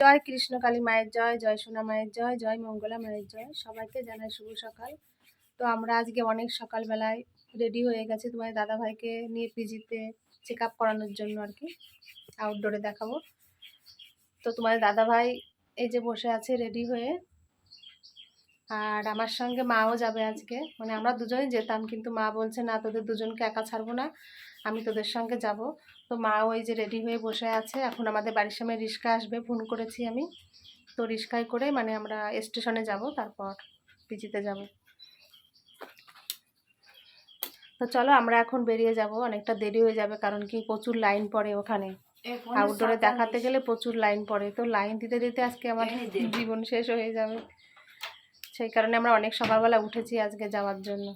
জয় কৃষ্ণকালী মায়ের জয় জয় সোনা মায়ের জয় জয় মঙ্গলা মায়ের জয়। সবাইকে জানাই শুভ সকাল। তো আমরা আজকে অনেক সকালবেলায় রেডি হয়ে গেছি তোমার দাদা ভাইকে নিয়ে পিজিতে চেক আপ করানোর জন্য আর কি। আউটডোরে দেখাবো। তো তোমার দাদা ভাই এই যে বসে আছে রেডি হয়ে। আর আমার সঙ্গে মাও যাবে আজকে। মানে আমরা দুজনেই যেতাম, কিন্তু মা বলছে, না, তোদের দুজনকে একা ছাড়বো না। আমি তোদের সঙ্গে যাব। তো মা ওই যে রেডি হয়ে বসে আছে। এখন আমাদের বাড়ির সামনে রিক্সা আসবে। ফোন করেছি আমি। তো রিক্সায় করে মানে আমরা স্টেশনে যাব তারপর পিজিতে যাব। তো চলো আমরা এখন বেরিয়ে যাব। অনেকটা দেরি হয়ে যাবে কারণ কি প্রচুর লাইন পড়ে ওখানে। আউটডোরে দেখাতে গেলে প্রচুর লাইন পড়ে। তো লাইন দিতে দিতে আজকে আমার জীবন শেষ হয়ে যাবে। সেই কারণে আমরা অনেক সকালবেলা উঠেছি আজকে যাওয়ার জন্য।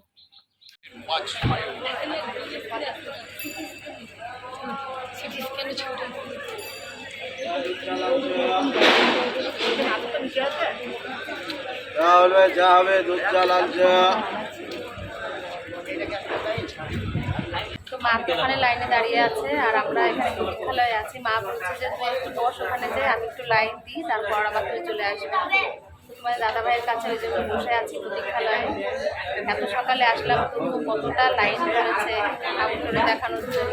যা হবে যা হবে, দুধ চা চা তো তো ওখানে লাইনে দাঁড়িয়ে আছে, আর আমরা এখানে প্রতীক্ষালয়ে আছি। মা বলছে যে, তুই একটু বস ওখানে যে, আমি একটু লাইন দিই, তারপর আবার তুই চলে আসবি। তো তোমার দাদা ভাইয়ের কাছে ওই জন্য বসে আছি প্রতীক্ষালয়ে এত সকালে আসলাম তবু কতটা লাইন ধরেছে আউটডোরে দেখানোর জন্য।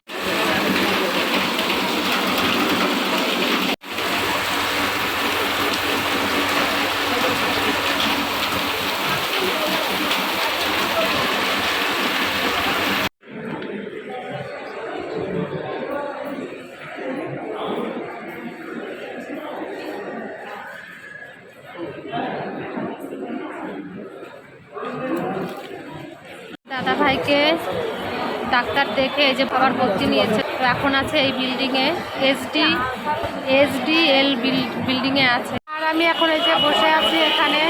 দাদা ভাইকে ডাক্তার দেখে এই যে বাবার ভর্তি নিয়েছে। তো এখন আছে এই বিল্ডিংয়ে। এসডি এসডি এল বিল্ডিংয়ে আছে। আর আমি এখন এই যে বসে আছি এখানে।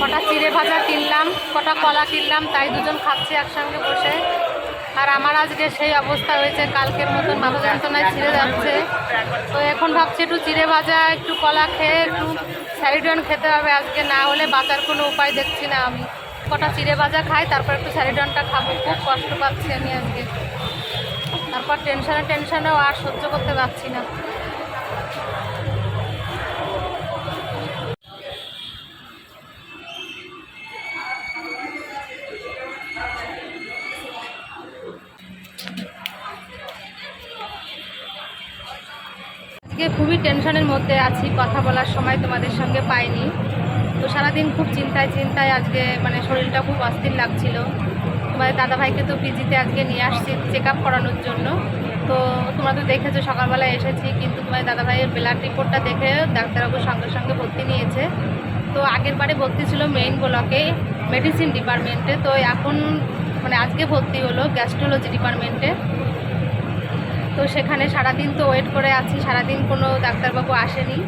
কটা চিড়ে ভাজা কিনলাম, কটা কলা কিনলাম, তাই দুজন খাচ্ছি একসঙ্গে বসে। আর আমার আজকে সেই অবস্থা হয়েছে, কালকের মতন মাথা যন্ত্রণায় ছিঁড়ে যাচ্ছে। তো এখন ভাবছি একটু চিড়ে ভাজা, একটু কলা খেয়ে একটু স্যারিডন খেতে হবে। আজকে না হলে বাঁচার কোনো উপায় দেখছি না আমি। কটা চিড়ে ভাজা খাই তারপর একটু স্যারিডনটা খাব। খুব কষ্ট পাচ্ছি আমি আজকে। তারপর টেনশনে টেনশনেও আর সহ্য করতে পারছি না। আজকে খুবই টেনশনের মধ্যে আছি, কথা বলার সময় তোমাদের সঙ্গে পাইনি। সারাদিন খুব চিন্তায় চিন্তায় আজকে মানে শরীরটা খুব অস্থির লাগছিল। তোমাদের দাদাভাইকে তো পিজিতে আজকে নিয়ে আসছি চেক আপ করানোর জন্য। তো তোমরা তো দেখেছ, সকালবেলায় এসেছি, কিন্তু তোমার দাদাভাইয়ের ব্লাড রিপোর্টটা দেখে ডাক্তারবাবু সঙ্গে সঙ্গে ভর্তি নিয়েছে। তো আগের বারে ভর্তি ছিল মেইন ব্লকে মেডিসিন ডিপার্টমেন্টে তো এখন মানে আজকে ভর্তি হলো গ্যাস্ট্রোলজি ডিপার্টমেন্টে তো সেখানে সারাদিন তো ওয়েট করে আছি, সারাদিন কোনো ডাক্তারবাবু আসেনি।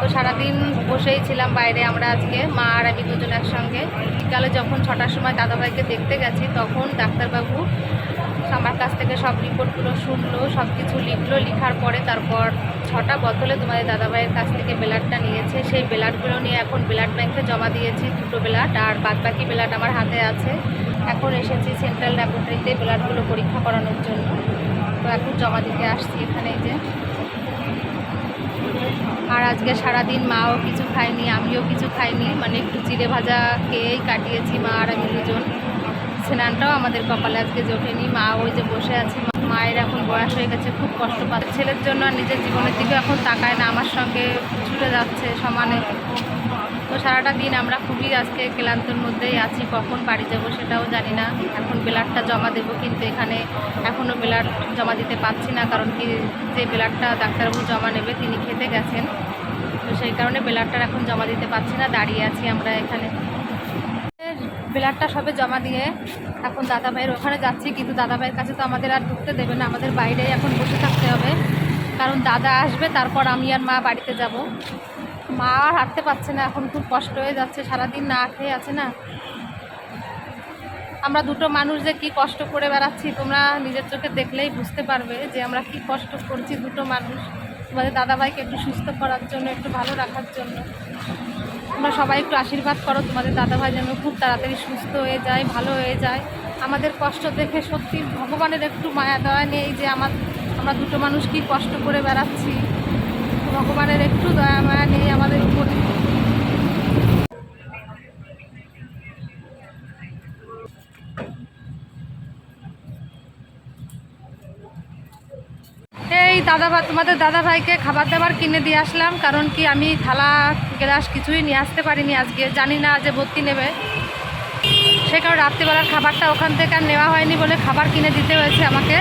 তো সারাদিন বসেই ছিলাম বাইরে আমরা আজকে, মা আর আমি দুজন একসঙ্গে। বিকালে যখন ছটার সময় দাদাভাইকে দেখতে গেছি, তখন ডাক্তারবাবু আমার কাছ থেকে সব রিপোর্টগুলো শুনলো সব কিছু লিখলো। লিখার পরে তারপর ছটা বদলে তোমাদের দাদাভাইয়ের কাছ থেকে ব্লাডটা নিয়েছে। সেই ব্লাডগুলো নিয়ে এখন ব্লাড ব্যাংকে জমা দিয়েছি, দুটো ব্লাড আর বাদ বাকি ব্লাড আমার হাতে আছে। এখন এসেছি সেন্ট্রাল ল্যাবরেটরিতে ব্লাডগুলো পরীক্ষা করানোর জন্য। তো এখন জমা দিতে আসছি এখানে যে। আর আজকে সারাদিন মাও কিছু খায়নি, আমিও কিছু খাইনি মানে একটু চিড়ে ভাজা খেয়েই কাটিয়েছি মা আর আমি দুজন। স্নানটাও আমাদের কপালে আজকে জোটেনি। মা ওই যে বসে আছে, মায়ের এখন বয়স হয়ে গেছে, খুব কষ্ট পাচ্ছে। ছেলের জন্য আর নিজের জীবনের দিকে এখন তাকায় না, আমার সঙ্গে ছুটে যাচ্ছে সমানে। তো সারাটা দিন আমরা খুবই আজকে ক্লান্তর মধ্যেই আছি, কখন বাড়ি যাব সেটাও জানি না। এখন ব্লাডটা জমা দেবো কিন্তু এখানে এখনও ব্লাড জমা দিতে পারছি না, কারণ কি যে ব্লাডটা ডাক্তারবাবু জমা নেবে তিনি খেতে গেছেন। তো সেই কারণে ব্লাডটার এখন জমা দিতে পারছি না, দাঁড়িয়ে আছি আমরা এখানে। ব্লাডটা সবে জমা দিয়ে এখন দাদা ভাইয়ের ওখানে যাচ্ছি, কিন্তু দাদা ভাইয়ের কাছে তো আমাদের আর ঢুকতে দেবে না, আমাদের বাইরেই এখন বসে থাকতে হবে। কারণ দাদা আসবে, তারপর আমি আর মা বাড়িতে যাব। মা আর হাঁটতে পারছে না, এখন খুব কষ্ট হয়ে যাচ্ছে, সারাদিন না খেয়ে আছে না। আমরা দুটো মানুষ যে কী কষ্ট করে বেড়াচ্ছি, তোমরা নিজের চোখে দেখলেই বুঝতে পারবে যে আমরা কি কষ্ট করছি দুটো মানুষ। তোমাদের দাদাভাইকে একটু সুস্থ করার জন্য, একটু ভালো রাখার জন্য। তোমরা সবাই একটু আশীর্বাদ করো, তোমাদের দাদাভাই যেন খুব তাড়াতাড়ি সুস্থ হয়ে যায়, ভালো হয়ে যায়। আমাদের কষ্ট দেখে সত্যি ভগবানের একটু মায়া, দয়া নেই যে আমার, আমরা দুটো মানুষ কি কষ্ট করে বেড়াচ্ছি। ভগবানের একটু দয়া মায়া নেই, আমাদের উপরে। এই দাদা ভাই, তোমাদের দাদা ভাইকে খাবার দাবার কিনে দিয়ে আসলাম, কারণ কি আমি থালা, গ্লাস কিছুই নিয়ে আসতে পারিনি আজকে, জানি না যে ভর্তি নেবে। সে কারণে রাত্রিবেলার খাবারটা ওখান থেকে আর নেওয়া হয়নি বলে খাবার কিনে দিতে হয়েছে আমাকে।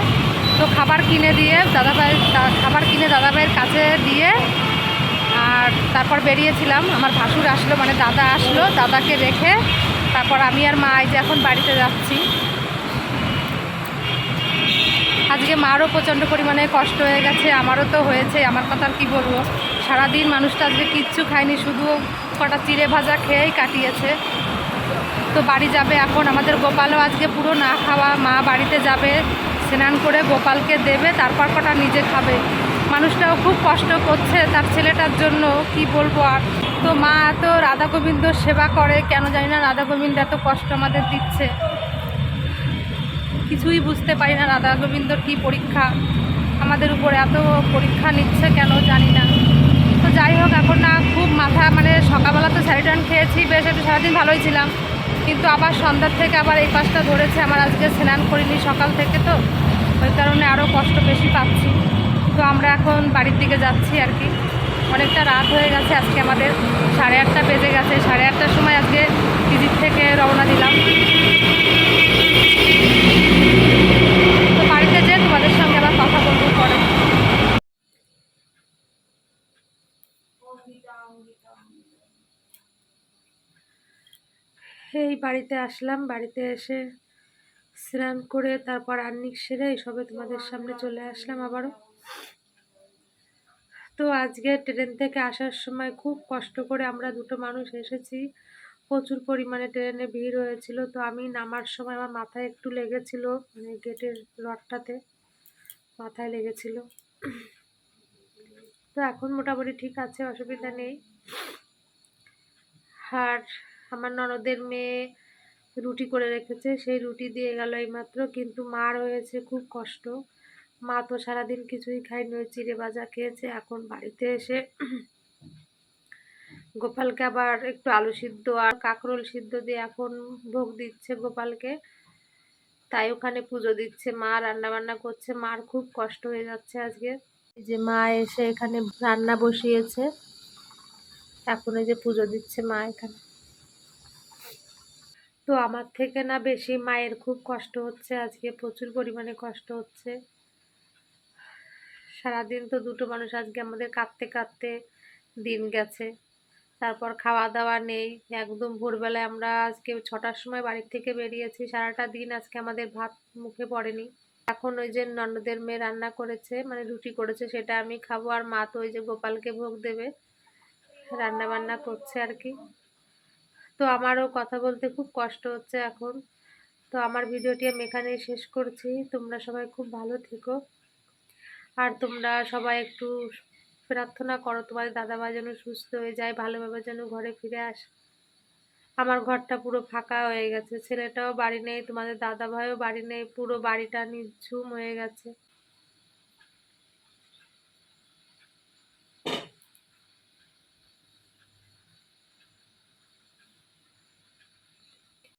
তো খাবার কিনে দিয়ে দাদাভাই খাবার কিনে দাদাভাইয়ের কাছে দিয়ে আর তারপর বেরিয়েছিলাম। আমার ভাসুর আসলো মানে দাদা আসলো, দাদাকে রেখে তারপর আমি আর মা যে এখন বাড়িতে যাচ্ছি। আজকে মারও প্রচণ্ড পরিমাণে কষ্ট হয়ে গেছে, আমারও তো হয়েছে, আমার কথা আর কী বলব? সারাদিন মানুষটা আজকে কিচ্ছু খায়নি, শুধু কটা চিড়ে ভাজা খেয়েই কাটিয়েছে। তো বাড়ি যাবে এখন, আমাদের গোপালও আজকে পুরো না খাওয়া, মা বাড়িতে যাবে। স্নান করে গোপালকে দেবে, তারপর কটা নিজে খাবে। মানুষটাও খুব কষ্ট করছে তার ছেলেটার জন্য, কি বলব আর। তো মা এত রাধা গোবিন্দ সেবা করে, কেন জানি না রাধা গোবিন্দ এত কষ্ট আমাদের দিচ্ছে। কিছুই বুঝতে পারি না রাধা গোবিন্দর কী পরীক্ষা, আমাদের উপরে এত পরীক্ষা নিচ্ছে কেন জানি না। তো যাই হোক, এখন না খুব মাথা মানে সকালবেলা তো স্যারিটান খেয়েছি, বেশ, একটু সারাদিন ভালোই ছিলাম। কিন্তু আবার সন্ধ্যার থেকে আবার এই পাশটা ধরেছে, আমার আজকে স্নান করিনি সকাল থেকে তো, ওই কারণে আরও কষ্ট বেশি পাচ্ছি। তো আমরা এখন বাড়ির দিকে যাচ্ছি আর কি। অনেকটা রাত হয়ে গেছে আজকে আমাদের, সাড়ে আটটা বেজে গেছে, সাড়ে আটটার সময় আজকে পিজির থেকে রওনা দিলাম তো বাড়িতে যেয়ে তোমাদের সঙ্গে আবার কথা বলব পরে এই বাড়িতে আসলাম। বাড়িতে এসে স্নান করে তারপর আর্নিক সেরে এইসবে তোমাদের সামনে চলে আসলাম আবারও। তো আজকে ট্রেন থেকে আসার সময় খুব কষ্ট করে আমরা দুটো মানুষ এসেছি। প্রচুর পরিমাণে ট্রেনে ভিড় হয়েছিল। তো আমি নামার সময় আমার মাথায় একটু লেগেছিল মানে গেটের রডটাতে মাথায় লেগেছিল। তো এখন মোটামুটি ঠিক আছে, অসুবিধা নেই। আর আমার মেয়ে রুটি করে রেখেছে, সেই রুটি দিয়ে গেল এইমাত্র। কিন্তু মার হয়েছে খুব কষ্ট। মা তো সারাদিন কিছুই খায়নি, ওই চিড়ে ভাজা খেয়েছে। এখন বাড়িতে এসে গোপালকে আবার একটু আলু সিদ্ধ আর কাঁকরোল সিদ্ধ দিয়ে এখন ভোগ দিচ্ছে গোপালকে। তাই ওখানে পুজো দিচ্ছে। মা রান্না বান্না করছে। মার খুব কষ্ট হয়ে যাচ্ছে আজকে। যে মা এসে এখানে রান্না বসিয়েছে। এখন এই যে পুজো দিচ্ছে মা এখানে। তো আমার থেকে না বেশি মায়ের খুব কষ্ট হচ্ছে, আজকে প্রচুর পরিমাণে কষ্ট হচ্ছে। সারাদিন তো দুটো মানুষ আজকে আমাদের কাঁদতে কাঁদতে দিন গেছে। তারপর খাওয়া দাওয়া নেই, একদম ভোরবেলায় আমরা আজকে ছটার সময় বাড়ির থেকে বেরিয়েছি, সারাটা দিন আজকে আমাদের ভাত মুখে পড়েনি। এখন ওই যে ননদের মেয়ে রান্না করেছে মানে রুটি করেছে, সেটা আমি খাব, আর মা তো ওই যে গোপালকে ভোগ দেবে রান্না বান্না করছে আর কি। তো আমারও কথা বলতে খুব কষ্ট হচ্ছে এখন। তো আমার ভিডিওটি আমি এখানেই শেষ করছি। তোমরা সবাই খুব ভালো থেকো। আর তোমরা সবাই একটু প্রার্থনা করো, তোমাদের দাদাভাই যেন সুস্থ হয়ে যায়, ভালোভাবে যেন ঘরে ফিরে আসে। আমার ঘরটা পুরো ফাঁকা হয়ে গেছে। ছেলেটাও বাড়ি নেই, তোমাদের দাদাভাইও বাড়ি নেই, পুরো বাড়িটা নিঝুম হয়ে গেছে।